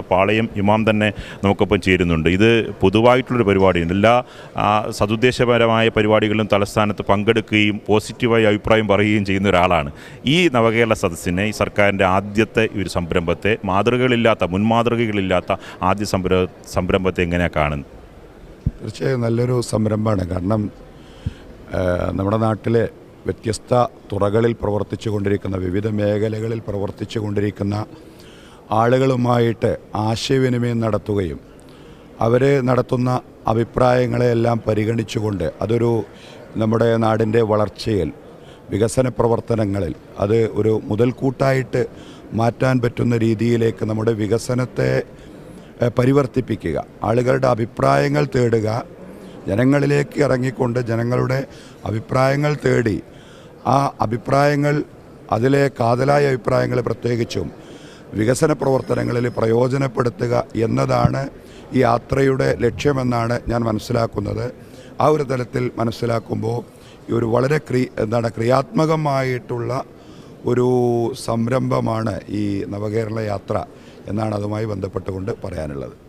പാളയം ഇമാം തന്നെ നമുക്കൊപ്പം ചേരുന്നുണ്ട്. ഇത് പൊതുവായിട്ടുള്ളൊരു പരിപാടിയുണ്ട് എല്ലാ സതുദ്ദേശപരമായ പരിപാടികളിലും തലസ്ഥാനത്ത് പങ്കെടുക്കുകയും പോസിറ്റീവായി അഭിപ്രായം പറയുകയും ചെയ്യുന്ന ഒരാളാണ്. ഈ നവകേരള സദസ്സിനെ ഈ സർക്കാരിന്റെ ആദ്യത്തെ ഒരു സംരംഭത്തെ മാതൃകകളില്ലാത്ത മുൻമാതൃകകളില്ലാത്ത ആദ്യ സംര സംരംഭത്തെ എങ്ങനെയാണ് കാണുന്നത്? തീർച്ചയായും നല്ലൊരു സംരംഭമാണ്. കാരണം നമ്മുടെ നാട്ടിലെ വ്യത്യസ്ത തുറകളിൽ പ്രവർത്തിച്ചു കൊണ്ടിരിക്കുന്ന വിവിധ മേഖലകളിൽ പ്രവർത്തിച്ചു കൊണ്ടിരിക്കുന്ന ആളുകളുമായിട്ട് ആശയവിനിമയം നടത്തുകയും അവർ നടത്തുന്ന അഭിപ്രായങ്ങളെയെല്ലാം പരിഗണിച്ചുകൊണ്ട് അതൊരു നമ്മുടെ നാടിന്റെ വളർച്ചയിൽ വികസന പ്രവർത്തനങ്ങളിൽ അത് ഒരു മുതൽക്കൂട്ടായിട്ട് മാറ്റാൻ പറ്റുന്ന രീതിയിലേക്ക് നമ്മുടെ വികസനത്തെ പരിവർത്തിപ്പിക്കുക. ആളുകളുടെ അഭിപ്രായങ്ങൾ തേടുക. ജനങ്ങളിലേക്ക് ഇറങ്ങിക്കൊണ്ട് ജനങ്ങളുടെ അഭിപ്രായങ്ങൾ തേടി ആ അഭിപ്രായങ്ങൾ അതിലെ കാതലായ അഭിപ്രായങ്ങൾ പ്രത്യേകിച്ചും വികസന പ്രവർത്തനങ്ങളിൽ പ്രയോജനപ്പെടുത്തുക എന്നതാണ് ഈ യാത്രയുടെ ലക്ഷ്യമെന്നാണ് ഞാൻ മനസ്സിലാക്കുന്നത്. ആ ഒരു തലത്തിൽ മനസ്സിലാക്കുമ്പോൾ ഈ ഒരു വളരെ ക്രി എന്താണ് ക്രിയാത്മകമായിട്ടുള്ള ഒരു സംരംഭമാണ് ഈ നവകേരള യാത്ര എന്നാണ് അതുമായി ബന്ധപ്പെട്ടുകൊണ്ട് പറയാനുള്ളത്.